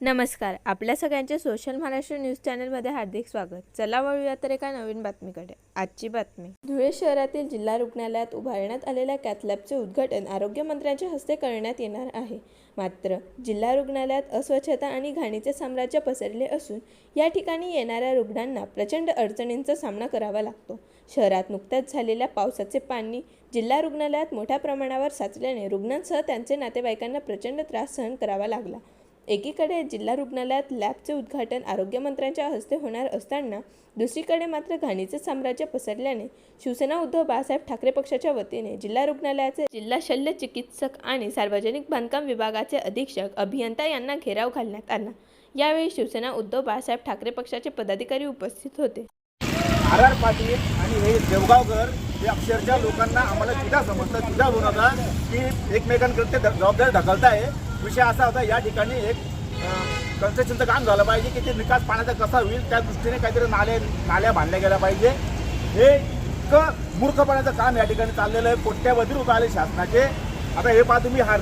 नमस्कार आपल्या सगळ्यांचे सोशल महाराष्ट्र न्यूज चॅनलमध्ये हार्दिक स्वागत. चला वळूया तर एका नवीन बातमीकडे. आजची बातमी. धुळे शहरातील जिल्हा रुग्णालयात उभारण्यात आलेल्या कॅथलॅबचे उद्घाटन आरोग्यमंत्र्यांच्या हस्ते करण्यात येणार आहे. मात्र जिल्हा रुग्णालयात अस्वच्छता आणि घाणीचे साम्राज्य पसरले असून या ठिकाणी येणाऱ्या रुग्णांना प्रचंड अडचणींचा सामना करावा लागतो. शहरात नुकत्याच झालेल्या पावसाचे पाणी जिल्हा रुग्णालयात मोठ्या प्रमाणावर साचल्याने रुग्णांसह त्यांचे नातेवाईकांना प्रचंड त्रास सहन करावा लागला. एकीकडे जिल्हा रुग्णालयात लॅबचे उद्घाटन आरोग्यमंत्र्यांच्या हस्ते होणार असताना दुसरीकडे मात्र घाणीचे साम्राज्य पसरल्याने शिवसेना उद्धव बाळासाहेब ठाकरे पक्षाच्या वतीने जिल्हा रुग्णालयाचे जिल्हा शल्य चिकित्सक आणि सार्वजनिक बांधकाम विभागाचे अधीक्षक अभियंता यांना घेराव घालण्यात आला. यावेळी शिवसेना उद्धव बाळासाहेब ठाकरे पक्षाचे पदाधिकारी उपस्थित होते. आर आर पाटील आणि हे देवगावकर हे अक्षरशः लोकांना आम्हाला चिठा समजतं चिठा होऊन की एकमेकांकडे ते जबाबदारी ढकलताय. विषय असा होता या ठिकाणी एक कन्स्ट्रक्शनचं काम झालं पाहिजे की ते निकास पाण्याचा कसा होईल त्या दृष्टीने काहीतरी नाले नाल्या बांधल्या गेल्या पाहिजे. हे इतकं मूर्खपणाचं काम या ठिकाणी चाललेलं आहे. कोट्यावधी रुपये आले शासनाचे. आता हे पहा तुम्ही हा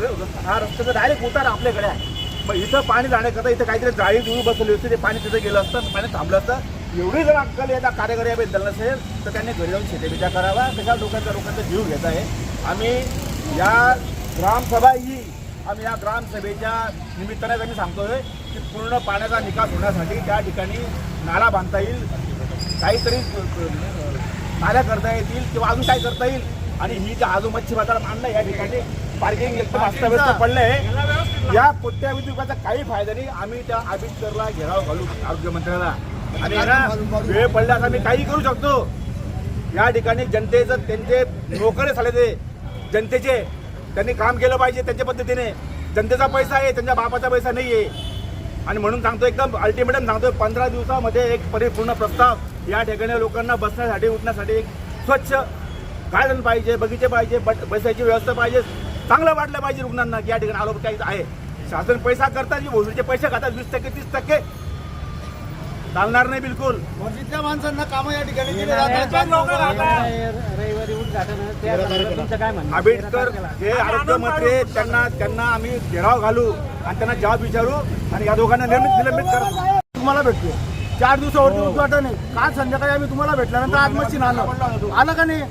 हा रस्त्याचा डायरेक्ट उतार आपल्याकडे आहे. मग इथं पाणी जाण्याकरता इथं काहीतरी जाळी जुळी बसवली होती ते पाणी तिथं गेलं असतं पाणी थांबलं असतं. एवढी जर अक्कल या कार्यकारी याबद्दल नसेल तर त्यांनी घरी जाऊन शेतीविचार करावा. कशा लोकांचा लोकांचा जीव घेत आहे. आम्ही या ग्रामसभा ही आम्ही या ग्रामसभेच्या निमित्ताने आम्ही सांगतोय की पूर्ण पाण्याचा निकास होण्यासाठी त्या ठिकाणी नाला बांधता येईल. काहीतरी नाल्या करता येतील किंवा अजून काय करता येईल. आणि ही जी आजू मच्छी बाजार मांडला या ठिकाणी पार्किंग एकदम अस्तव्यस्त पडलंय. या कोट्यावधी रुपयाचा काही फायदा नाही. आम्ही त्या आंबेडकरला घेराव घालू आरोग्यमंत्र्याला आणि वेळ पडल्यास आम्ही काही करू शकतो. या ठिकाणी जनतेचं त्यांचे नोकरे झाले ते. जनतेचे त्यांनी काम केलं पाहिजे त्यांच्या पद्धतीने. जनतेचा पैसा आहे त्यांच्या बापाचा पैसा नाही आहे आणि म्हणून सांगतो एकदम अल्टिमेटम सांगतोय पंधरा दिवसामध्ये एक परिपूर्ण प्रस्ताव या ठिकाणी लोकांना बसण्यासाठी उठण्यासाठी एक स्वच्छ गार्डन पाहिजे बगीचे पाहिजे बट बसायची व्यवस्था पाहिजे. चांगलं वाटलं पाहिजे रुग्णांना की या ठिकाणी आलो काही आहे. शासन पैसा करतात जी भोसडीचे पैसे खातात वीस टक्के तीस टक्के चालणार नाही बिलकुल. मस्जिदच्या माणसांना कामं या ठिकाणी दिली जातात. लोकं राहतात. आंबेडकर हे आरोग्यमंत्री त्यांना त्यांना आम्ही घेराव घालू आणि त्यांना जबाब विचारू आणि या दोघांना नियमित निलंबित करू. तुम्हाला भेटतो चार दिवसावरती उद्घाटन आहे. काल संध्याकाळी आम्ही तुम्हाला भेटल्यानंतर आज मशीन आलं आलं का नाही?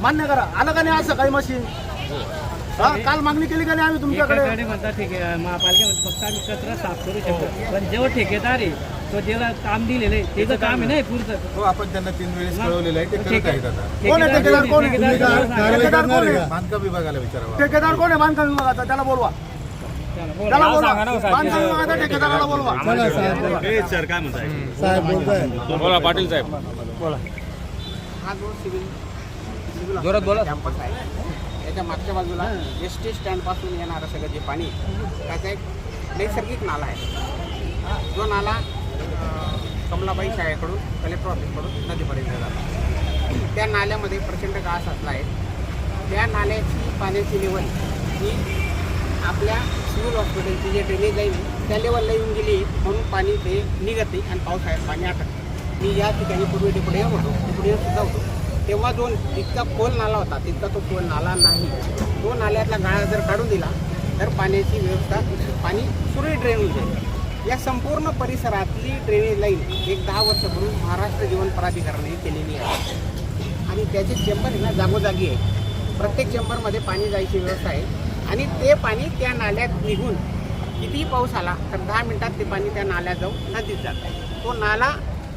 मान्य करा. आलं का नाही आज सकाळी मशीन? हा काल मागणी केली का नाही आम्ही तुमच्याकडे? म्हणतात ठीक आहे महापालिका म्हणतात फक्त आम्ही कचरा साफ करू शकतो. पण जेव्हा ठेकेदार आहे ज्याला काम दिलेलं आहे त्याचं काम आहे नाही पुढचं. हो आपण त्यांना तीन वेळेस कळवलेलं आहे ते करत ठेके- आहेत आता कोण आहे ठेकेदार? कोण आहे? ठेकेदार- ठेकेदार कोण आहे? बांधकाम विभागाला विचारावं. ठेकेदार कोण आहे? बांधकाम विभागाचा. त्याला बोलवा. चला, बोला. त्याला बोलवा. बांधकाम विभागाचा ठेकेदाराला बोलवा. हा जो सिव्हिल सिव्हिल कॅम्पस आहे याच्या मागच्या बाजूला एस टी स्टँडपासून येणारं सगळं जे पाणी त्याचा एक नैसर्गिक नाला आहे. जो नाला कमलाबाई शाळेकडून कलेक्टर ऑफिसकडून नदीपर्यंत जातो त्या नाल्यामध्ये प्रचंड घास साचला आहे. त्या नाल्याची पाण्याची लेवल ही आपल्या सिव्हिल हॉस्पिटलची जे ड्रेनेज लाईन त्या लेवलला येऊन गेली म्हणून पाणी ते निघत नाही आणि पावसाळ्यात पाणी अटकतं मी या ठिकाणी पूर्वी तिकडे होतो तिकडे सुद्धा होतो. तेव्हा जो इतका खोल नाला होता तितका तो खोल नाला नाही. तो नाल्यातला गाळा जर काढून दिला तर पाण्याची व्यवस्था पाणी सुरळीत ड्रेन होऊन जाईल. या संपूर्ण परिसरात ड्रेनेज लाईन एक दहा वर्षापूर्वी महाराष्ट्र जीवन प्राधिकरणाने केलेली आहे. आणि त्याचे चेंबर आहे ना जागोजागी आहे. प्रत्येक चेंबरमध्ये पाणी जायची व्यवस्था आहे. आणि ते पाणी त्या नाल्यात निघून कितीही पाऊस आला तर दहा मिनटात ते पाणी त्या नाल्यात जाऊन नदीत जातं तो नाला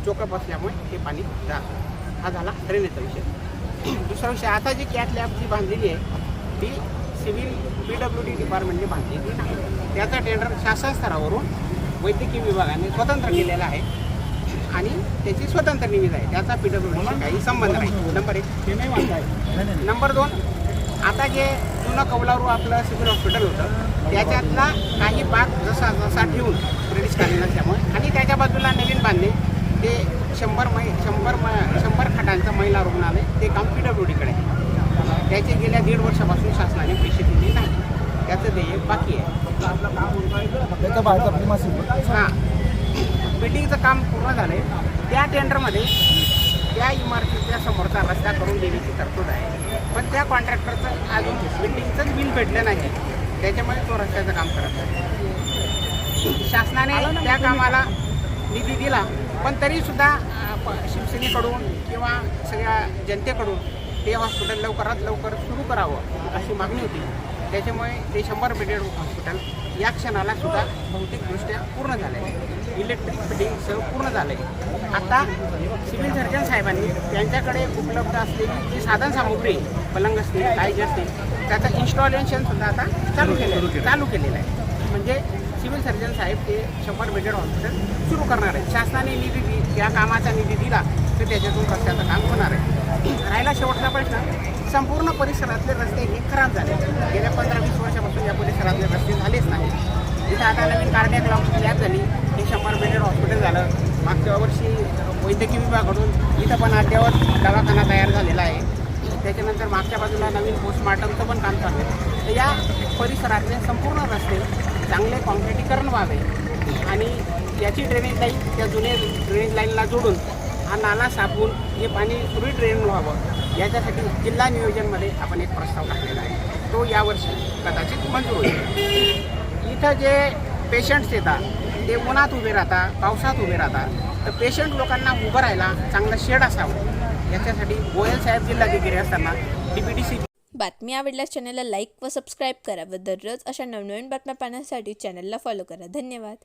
चोकप असल्यामुळे ते पाणी जातं हा झाला ड्रेनेजचा विषय. दुसरा विषय आता जी कॅट लॅब जी बांधलेली आहे ती सिव्हिल पी डब्ल्यू डी डिपार्टमेंटने बांधलेली नाही. त्याचा टेंडर शासन स्तरावरून वैद्यकीय विभागाने स्वतंत्र केलेला आहे. आणि त्याची स्वतंत्र निविदा आहे. त्याचा पी डब्ल्यू डीशी काही संबंध नाही. नंबर एक. नंबर दोन आता जे जुनं कौलारू आपलं सिव्हिल हॉस्पिटल होतं त्याच्यातला काही भाग जसा जसा ठेवून ब्रिटिश कालीन असल्यामुळे आणि त्याच्या बाजूला नवीन बांधले ते शंभर मै शंभर म शंभर खाटांचं महिला रुग्णालय ते काम पी डब्ल्यू डीकडे आहे. त्याचे गेल्या दीड वर्षापासून शासनाने पैसे दिले नाही त्याचं देय बाकी आहे त्याच्या बाहेरचा आपली हां. बिल्डिंगचं काम पूर्ण झालं आहे त्या टेंडरमध्ये त्या इमारतीच्या समोरचा रस्ता करून देण्याची तरतूद आहे. पण त्या कॉन्ट्रॅक्टरचं अजून बिल्डिंगचंच बिल भेटलं नाही त्याच्यामुळे तो रस्त्याचं काम करत नाही. शासनाने त्या कामाला निधी दिला पण तरी सुद्धा अ, प- शिवसेनेकडून किंवा सगळ्या जनतेकडून ते हॉस्पिटल लवकरात लवकर सुरू करावं अशी मागणी होती. त्याच्यामुळे ते शंभर बेडेड हॉस्पिटल या क्षणाला सुद्धा बहुतेकदृष्ट्या पूर्ण झालं आहे इलेक्ट्रिक फिटिंगसह पूर्ण झालं आहे आता सिव्हिल सर्जन साहेबांनी त्यांच्याकडे उपलब्ध असलेली जी साधनसामुग्री आहे, पलंग असतील काळजी असतील त्याचं इन्स्टॉलेशन सुद्धा आता चालू केलं चालू केलेलं आहे. म्हणजे सिव्हिल सर्जन साहेब ते शंभर बेडेड हॉस्पिटल सुरू करणार आहेत. शासनाने निधी दि त्या कामाचा निधी दिला तर त्याच्यातून रस्त्याचं काम होणार आहे. राहिला शेवटचा प्रश्न. संपूर्ण परिसरातले रस्ते हे खराब झाले. गेल्या पंधरा वीस वर्षापासून या परिसरातले रस्ते झालेच नाही इथं आता नवीन कार्डियाक लॅब झाली. हे शंभर बेडेड हॉस्पिटल झालं. मागच्या वर्षी वैद्यकीय विभागाकडून इथं पण अद्यावत दवाखाना तयार झालेला आहे. त्याच्यानंतर मागच्या बाजूला नवीन पोस्टमार्टमचं पण काम चालू आहे. तर या परिसरातले संपूर्ण रस्ते चांगले कॉन्क्रिटीकरण व्हावे. आणि याची ड्रेनेज लाईन त्या जुन्या ड्रेनेज लाईनला जोडून हा नाला साफवून हे पाणी सुरळीत ड्रेन व्हावं. याच्यासाठी जिल्हा नियोजनमध्ये आपण एक प्रस्ताव टाकलेला आहे. तो यावर्षी कदाचित मंजूर होईल. इथं जे पेशंट्स येतात ते उन्हात उभे राहतात पावसात उभे राहतात. तर पेशंट लोकांना उभं राहायला चांगलं शेड असावं. याच्यासाठी गोयल साहेब जिल्हाधिकारी असताना डी पी डी सी बातमी आवडल्यास चॅनलला लाईक व सबस्क्राईब करा व दररोज अशा नवनवीन बातम्या पाहण्यासाठी चॅनलला फॉलो करा. धन्यवाद.